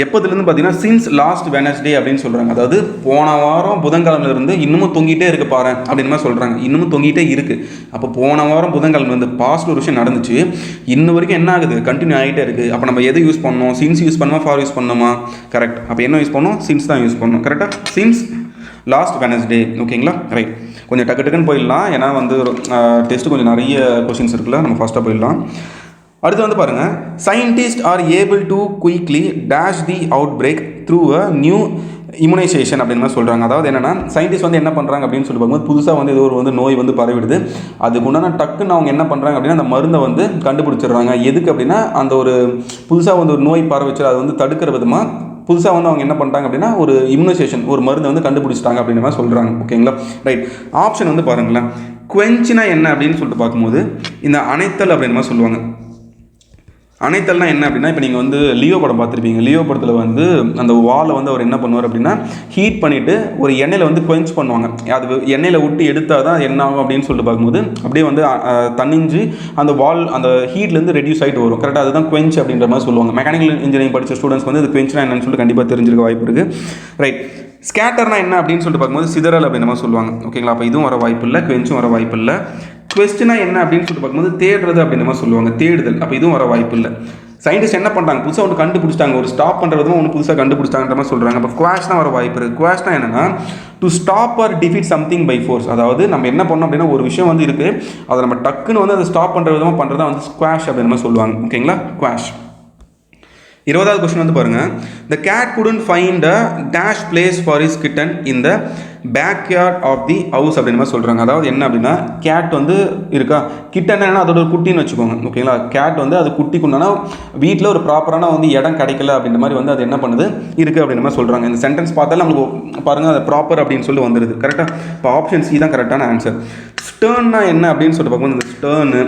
எப்போதுலேருந்து பார்த்தீங்கன்னா சின்ஸ் லாஸ்ட் வெனஸ்டே அப்படின்னு சொல்கிறாங்க அதாவது போன வாரம் புதன்கிழமையில இருந்து இன்னமும் தொங்கிட்டே இருக்கு பாரு அப்படின்னு மாதிரி சொல்கிறாங்க இன்னமும் தொங்கிட்டே இருக்கு. அப்போ போன வாரம் புதன்கிழமை வந்து பாஸ்ட் ஒரு விஷயம் நடந்துச்சு. இன்ன வரைக்கும் என்ன ஆகுது? கண்டினியூ ஆகிட்டே இருக்கு. அப்போ நம்ம எதை யூஸ் பண்ணோம் சின்ஸ் யூஸ் பண்ணுமா ஃபார் யூஸ் பண்ணோமா கரெக்ட் அப்போ என்ன யூஸ் பண்ணோம் சின்ஸ் தான் யூஸ் பண்ணோம் கரெக்டாக சின்ஸ் லாஸ்ட் வெனஸ்டே ஓகேங்களா ரைட் கொஞ்சம் டக்கு டக்குன்னு போயிடலாம். ஏன்னா வந்து டெஸ்ட்டு கொஞ்சம் நிறைய கொஷின்ஸ் இருக்குல்ல நம்ம ஃபஸ்ட்டாக போயிடலாம். அடுத்து வந்து பாருங்கள் scientist are able to quickly dash the outbreak through a new immunisation அப்படின்னு மாதிரி சொல்கிறாங்க அதாவது என்னென்னா சயின்டிஸ்ட் வந்து என்ன பண்ணுறாங்க அப்படின்னு சொல்லி பார்க்கும்போது புதுசாக வந்து ஏதோ ஒரு வந்து நோய் வந்து பரவிடுது. அதுக்கு உண்டான டக்குன்னு அவங்க என்ன பண்ணுறாங்க அப்படின்னா அந்த மருந்தை வந்து கண்டுபிடிச்சிடுறாங்க. எதுக்கு அப்படின்னா அந்த ஒரு புதுசாக வந்து ஒரு நோய் பரவிச்சு அதை வந்து தடுக்கிற விதமாக புதுசாக வந்து அவங்க என்ன பண்ணுறாங்க அப்படின்னா ஒரு இம்யூனைசேஷன் ஒரு மருந்தை வந்து கண்டுபிடிச்சிட்டாங்க அப்படின்ற மாதிரி சொல்கிறாங்க ஓகேங்களா ரைட் ஆப்ஷன் வந்து பாருங்களேன். குவெஞ்சினா என்ன அப்படின்னு சொல்லிட்டு பார்க்கும்போது இந்த அணைத்தல் அப்படின்ற மாதிரி சொல்லுவாங்க. அணைத்தல்னா என்ன அப்படின்னா இப்போ நீங்கள் வந்து லியோ படம் பார்த்துருப்பீங்க. லியோ படத்தில் வந்து அந்த வாலை வந்து அவர் என்ன பண்ணுவார் அப்படின்னா ஹீட் பண்ணிவிட்டு ஒரு எண்ணெயில் வந்து குவெஞ்ச் பண்ணுவாங்க. அது எண்ணெயில் விட்டு எடுத்தால் தான் என்ன ஆகும் அப்படின்னு சொல்லிட்டு பார்க்கும்போது அப்படியே வந்து தண்ணிஞ்சு அந்த வால் அந்த ஹீட்லேருந்து ரெடியூஸ் ஆகிட்டு வரும். கரெக்டாக அதுதான் குவெஞ்ச் அப்படின்ற மாதிரி சொல்லுவாங்க. மெக்கானிக்கல் இன்ஜினியரிங் படித்த ஸ்டூடெண்ட்ஸ் வந்து அது குவெஞ்ச்னா என்னன்னு சொல்லிட்டு கண்டிப்பாக தெரிஞ்சிருக்க வாய்ப்பு இருக்குது ரைட் ஸ்கேட்டர்னா என்ன அப்படின்னு சொல்லிட்டு பார்க்கும்போது சிதறல் அப்படின்ற மாதிரி சொல்லுவாங்க. ஓகேங்களா அப்போ இதுவும் வர வாய்ப்பு இல்லை குவெஞ்சும் வர வாய்ப்பு இல்லை. கொஸ்டினா என்ன அப்படின்னு சொல்லிட்டு பார்க்கும்போது தேடுறது அப்படின்ற மாதிரி சொல்லுவாங்க தேடுதல். அப்போ இதுவும் வர வாய்ப்பு இல்லை. சயின்டிஸ்ட் என்ன பண்ணுறாங்க புதுசாக ஒன்று கண்டுபிடிச்சிட்டாங்க. ஒரு ஸ்டாப் பண்ணுறது ஒன்று புதுசாக கண்டுபிடிச்சிட்டாங்கன்ற மாதிரி சொல்கிறாங்க அப்போ குவாஷ் தான் வர வாய்ப்பு இருக்குது குவாஷ்னா என்னென்னா to stop or defeat something by force அதாவது நம்ம என்ன பண்ணோம் அப்படின்னா ஒரு விஷயம் வந்து இருக்குது அதை நம்ம டக்குன்னு வந்து அதை ஸ்டாப் பண்ணுற விதமாக பண்ணுறதா வந்து ஸ்குவாஷ் அப்படின்ற மாதிரி சொல்லுவாங்க. ஓகேங்களா குவாஷ் இருபதாவது கொஸ்டின் வந்து பாருங்கள் the cat couldn't find a dash place for his kitten இந்த back backyard of the house அப்படின்னு மாதிரி சொல்கிறாங்க அதாவது என்ன அப்படின்னா கேட் வந்து இருக்கா? கிட்ட என்ன அதோட ஒரு குட்டின்னு வச்சுக்கோங்க. ஓகேங்களா கேட் வந்து அது குட்டிக்குண்டானா வீட்டில் ஒரு ப்ராப்பரான வந்து இடம் கிடைக்கல அப்படின்ற மாதிரி வந்து அது என்ன பண்ணுது? இருக்குது அப்படின்ற மாதிரி சொல்கிறாங்க இந்த சென்டென்ஸ் பார்த்தாலும் நமக்கு பாருங்கள் அது ப்ராப்பர் அப்படின்னு சொல்லி வந்துடுது கரெக்டாக இப்போ ஆப்ஷன் சி தான் கரெக்டான ஆன்சர் ஸ்டேர்ன்னா என்ன அப்படின்னு சொல்லிட்டு பார்க்கும்போது இந்த ஸ்டேர்னு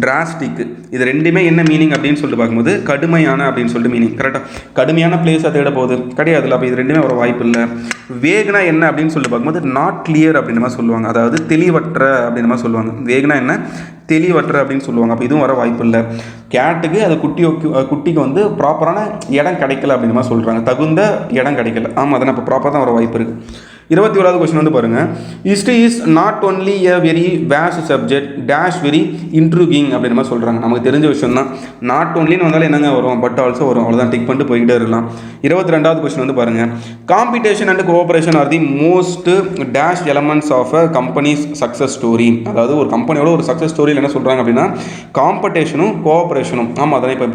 டிராஸ்டிக் இது ரெண்டுமே என்ன மீனிங் அப்படின்னு சொல்லிட்டு பார்க்கும்போது கடுமையான அப்படின்னு சொல்லிட்டு மீனிங் கரெக்டாக கடுமையான பிளேஸாக தேட போகுது கிடையாதுல்ல அப்போ இது ரெண்டுமே ஒரு வாய்ப்பு இல்லை. வேகனா என்ன அப்படின்னு சொல்லிட்டு பார்க்கும்போது நாட் கிளியர் அப்படின்ற மாதிரி சொல்லுவாங்க. அதாவது தெளிவற்ற அப்படின்ற மாதிரி சொல்லுவாங்க. வேகனா என்ன? தெளிவற்ற அப்படின்னு சொல்லுவாங்க. அப்போ இதுவும் வர வாய்ப்பு இல்லை. கேட்டுக்கு அது குட்டி குட்டிக்கு வந்து ப்ராப்பரான இடம் கிடைக்கல அப்படின்ற மாதிரி சொல்கிறாங்க தகுந்த இடம் கிடைக்கல. ஆமாம் அதான். இப்போ ப்ராப்பராக தான் வர வாய்ப்பு இருக்குது இருபத்தி ஓராவது கொஸ்டின் வந்து பாருங்க. History is not only a very vast subject dash very intriguing அப்படின்ற மாதிரி சொல்கிறாங்க நமக்கு தெரிஞ்ச விஷயம் தான் நாட் ஒன்லின்னு வந்தாலும் என்னங்க வரும்? பட் ஆல்சோ வரும். அவ்வளோதான் டிக் பண்ணிட்டு போய்கிட்டே இருக்கலாம். இருபத்தி ரெண்டாவது கொஸ்டின் வந்து பாருங்க. Competition and cooperation are the most dash elements of a company's success story அதாவது ஒரு கம்பெனியோட ஒரு சக்ஸஸ் ஸ்டோரியில் என்ன சொல்கிறாங்க அப்படின்னா காம்படிஷனும் கோஆபரேஷனும் ஆமாம் அதான் இப்போ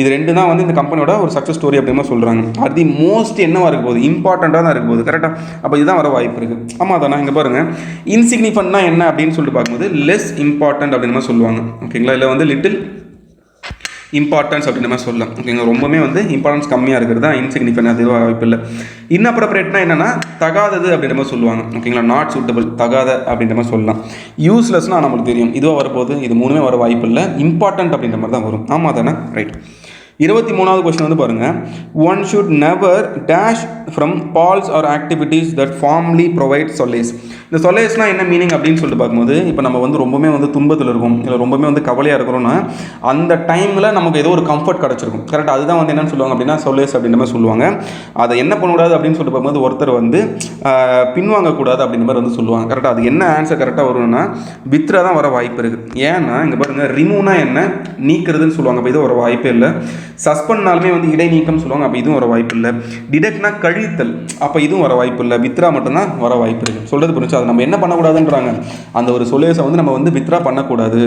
இது ரெண்டு தான் வந்து இந்த கம்பெனியோட ஒரு சக்ஸஸ் ஸ்டோரி அப்படின்னு மாதிரி சொல்கிறாங்க அது தி மோஸ்ட் என்னவா இருக்க போகுது? இம்பார்ட்டண்ட்டாக தான் இருக்க போகுது. கரெக்டாக அப்போ இதுதான் வர வாய்ப்பு இருக்குது ஆமாம் தானே? இங்கே பாருங்கள் இன்சிக்னிஃபன்னா என்ன அப்படின்னு சொல்லிட்டு பார்க்கும்போது லெஸ் இம்பார்ட்டன்ட் அப்படின்னு மாதிரி சொல்லுவாங்க. ஓகேங்களா? இல்லை வந்து லிட்டில் இம்பார்ட்டன்ஸ் அப்படின்ற மாதிரி சொல்லலாம். ஓகேங்க? ரொம்பவே வந்து இம்பார்ட்டன்ஸ் கம்மியாக இருக்கிறது தான் இன்சிக்னிஃபன் அது வாய்ப்பு இல்லை. இன்னப்ரப்ரேட்னா என்னன்னா தகாதது அப்படின்ற மாதிரி சொல்லுவாங்க. ஓகேங்களா? நாட் சூட்டபிள் தகாத அப்படின்ற மாதிரி சொல்லலாம். யூஸ்லெஸ்னால் நம்மளுக்கு தெரியும். இதுவாக வரப்போகுது. இது மூணுமே வர வாய்ப்பு இல்லை. இம்பார்ட்டன்ட் அப்படின்ற மாதிரி தான் வரும். ஆமாம் தானே? ரைட் இருபத்தி மூணாவது கொஸ்டின் வந்து பாருங்கள் one should never dash from pals or activities that formerly provide solace இந்த சொல்லேஸ்னால் என்ன மீனிங் அப்படின்னு சொல்லிட்டு பார்க்கும்போது இப்போ நம்ம வந்து ரொம்பவுமே வந்து துன்பத்தில் இருக்கோம் இல்லை ரொம்பவுமே வந்து கவலையாக இருக்கிறோன்னா அந்த டைமில் நமக்கு ஏதோ ஒரு கம்ஃபர்ட் கிடச்சிருக்கும். கரெக்டாக அதுதான் வந்து என்னன்னு சொல்லுவாங்க அப்படின்னா சொல்லேஸ் அப்படின்ற மாதிரி சொல்லுவாங்க. அதை என்ன பண்ணக்கூடாது அப்படின்னு சொல்லிட்டு பார்க்கும்போது ஒருத்தர் வந்து பின்வாங்கக்கூடாது அப்படின்ற மாதிரி வந்து சொல்லுவாங்க. கரெக்டாக அது என்ன ஆன்சர் கரெக்டாக வரும்னா வித்ரா தான் வர வாய்ப்பு இருக்குது ஏன்னா இங்கே பாருங்கள் ரிமூவ்னா என்ன? நீக்கிறதுன்னு சொல்லுவாங்க. அப்போ இது ஒரு வாய்ப்பே இல்லை. சஸ்பெண்ட்னாலுமே வந்து இடைநீக்கம் சொல்லுவாங்க அப்போ இதுவும் வர வாய்ப்பு இல்லை. டிடெக்ட்னா கழித்தல் அப்போ இதுவும் வர வாய்ப்பு இல்லை. வித்ரா மட்டும்தான் வர வாய்ப்பு இருக்குது சொல்கிறது புரிஞ்சு அது நம்ம என்ன பண்ணக்கூடாதுன்றாங்க? அந்த ஒரு சொல்யூஷன் வந்து நம்ம வந்து வித்ரா பண்ணக்கூடாது.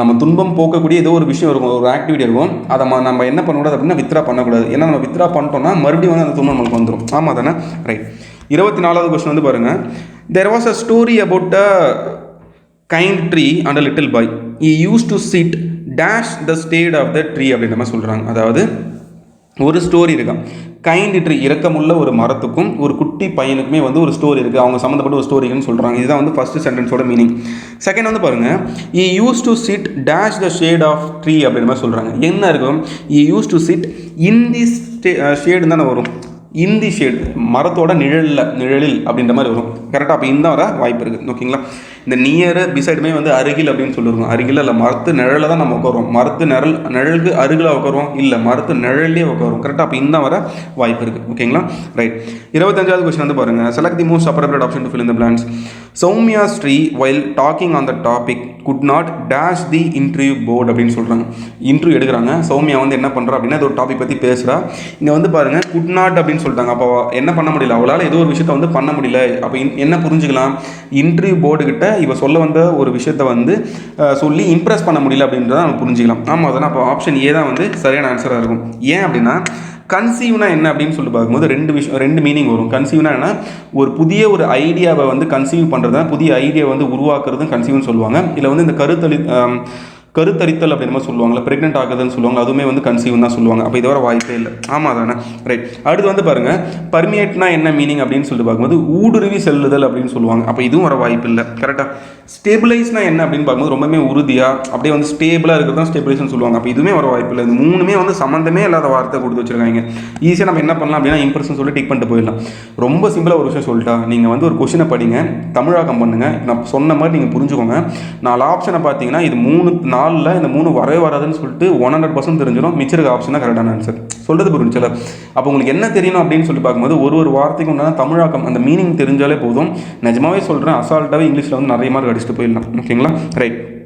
நம்ம துன்பம் போக்கக்கூடிய ஏதோ ஒரு விஷயம் இருக்கும் ஒரு ஆக்டிவிட்டி இருக்கும். அதை நம்ம என்ன பண்ணக்கூடாது அப்படின்னா வித்ரா பண்ணக்கூடாது. ஏன்னா நம்ம வித்ரா பண்ணிட்டோம்னா மறுபடியும் வந்து அந்த துன்பம் நமக்கு வந்துடும் ஆமாம் தானே? ரைட் இருபத்தி நாலாவது கொஸ்டின் வந்து பாருங்கள் there was a story about a kind tree and a little boy he used to sit dash the shade of the tree அப்படின்ற மாதிரி சொல்கிறாங்க அதாவது ஒரு ஸ்டோரி இருக்கான் கைண்ட் ட்ரீ இரக்கமுள்ள ஒரு மரத்துக்கும் ஒரு குட்டி பையனுக்குமே வந்து ஒரு ஸ்டோரி இருக்குது அவங்க சம்மந்தப்பட்ட ஒரு ஸ்டோரின்னு சொல்கிறாங்க இதுதான் வந்து ஃபஸ்ட்டு சென்டென்ஸோட மீனிங் செகண்ட் வந்து பாருங்கள் he used to sit dash the shade of tree அப்படின்ற மாதிரி சொல்கிறாங்க என்ன இருக்கும்? He used to sit in the stay shade தானே வரும். இந்தி ஷேடு மரத்தோட நிழலில் நிழலில் அப்படின்ற மாதிரி வரும். கரெக்டாக அப்போ இந்த வர வாய்ப்பு இருக்குது ஓகேங்களா இந்த நியர் பிசைடுமே வந்து அருகில் அப்படின்னு சொல்லியிருக்கோம் அருகில் இல்லை மரத்து நிழலில் தான் நம்ம உட்காருவோம். மரத்து நிழல் நிழலுக்கு அருகில் உட்காருவோம். இல்லை மரத்து நிழல்லே உட்காருவோம். கரெக்டாக அப்போ இந்த வர வாய்ப்பு இருக்குது ஓகேங்களா ரைட் இருபத்தஞ்சாவது கொஸ்டின் வந்து பாருங்கள் select the most appropriate option to fill இந்த blanks Soumya Sri while talking on the topic could not dash the interview board அப்படின்னு சொல்கிறாங்க இன்டர்வியூ எடுக்கிறாங்க. சௌமியா வந்து என்ன பண்ணுறா அப்படின்னா அது ஒரு டாபிக் பற்றி பேசுகிறா இங்கே வந்து பாருங்கள் குட் நாட் அப்படின்னு சொல்லிட்டாங்க. அப்போ என்ன பண்ண முடியல? அவளால் ஏதோ ஒரு விஷயத்த வந்து பண்ண முடியல. அப்போ இன்- என்ன புரிஞ்சுக்கலாம்? இன்டர்வியூ போர்டு கிட்ட இவ சொல்ல வந்த ஒரு விஷயத்த வந்து சொல்லி இம்ப்ரெஸ் பண்ண முடியல அப்படின்றத நம்ம புரிஞ்சுக்கலாம். ஆமாம் அதெல்லாம் அப்போ ஆப்ஷன் ஏ தான் வந்து சரியான ஆன்சராக இருக்கும். ஏன் அப்படின்னா கன்சீவ்னா என்ன அப்படின்னு சொல்லி பார்க்கும்போது ரெண்டு விஷயம் ரெண்டு மீனிங் வரும். கன்சீவ்னா என்ன ஒரு புதிய ஒரு ஐடியாவை வந்து கன்சீவ் பண்ணுறது புதிய ஐடியா வந்து உருவாக்குறதும் கன்சீவ்னு சொல்லுவாங்க. இல்லை வந்து இந்த கருத்தளி கருத்தரித்தல் அப்படின்னு மாதிரி ப்ரெக்னென்ட் ஆகுதுன்னு சொல்லுவாங்க அதுவுமே வந்து கன்சீவ் தான் சொல்லுவாங்க. அப்போ இது வர வாய்ப்பே இல்லை. ஆமாம் தானே? ரைட் அடுத்து வந்து பாருங்கள் பர்மியேட்னா என்ன மீனிங் அப்படின்னு சொல்லிட்டு பார்க்கும்போது ஊடுருவி செல்லுதல் அப்படின்னு சொல்லுவாங்க. அப்போ இதுவும் வர வாய்ப்பு இல்லை. கரெக்டாக ஸ்டேபிளைஸ்னா என்ன அப்படின்னு பார்க்கும்போது ரொம்பவே உறுதியாக அப்படியே வந்து ஸ்டேபிளாக இருக்கிறது தான் ஸ்டேபிளைஸ்னு சொல்லுவாங்க. அப்போ இதுவுமே வர வாய்ப்பு இல்லை. இந்த மூணுமே வந்து சம்மந்தமே இல்லாத வார்த்தை கொடுத்து வச்சிருக்காங்க. ஈஸியாக நம்ம என்ன பண்ணலாம் அப்படின்னா இம்ப்ரெஷன் சொல்லி டிக் பண்ணிட்டு போயிடலாம். ரொம்ப சிம்பிளாக ஒரு விஷயம் சொல்லிட்டா நீங்கள் வந்து ஒரு கொஷினை படிங்க தமிழாக்கம் பண்ணுங்கள் நான் சொன்ன மாதிரி நீங்கள் புரிஞ்சுக்கோங்க. நாலு ஆப்ஷனை பார்த்தீங்கன்னா இது மூணு நாலு நாலில் இந்த மூணு வரவே வராதுன்னு சொல்லிட்டு ஒன் ஹண்ட்ரட் பர்சன்ட் தெரிஞ்சிடும். மிச்சம் இருக்க ஆப்ஷன் தான் கரெக்டான ஆன்சர் சொல்கிறது புரிஞ்சுல அப்போ உங்களுக்கு என்ன தெரியணும் அப்படின்னு சொல்லி பார்க்கும்போது ஒரு ஒரு வார்த்தைக்கு உண்டான தமிழாக்கம் அந்த மீனிங் தெரிஞ்சாலே போதும். நிஜமாவே சொல்கிறேன் அசால்ட்டாகவே இங்கிலீஷில் வந்து நிறைய மார்க் அடிச்சுட்டு போயிடலாம். ஓகேங்களா ரைட்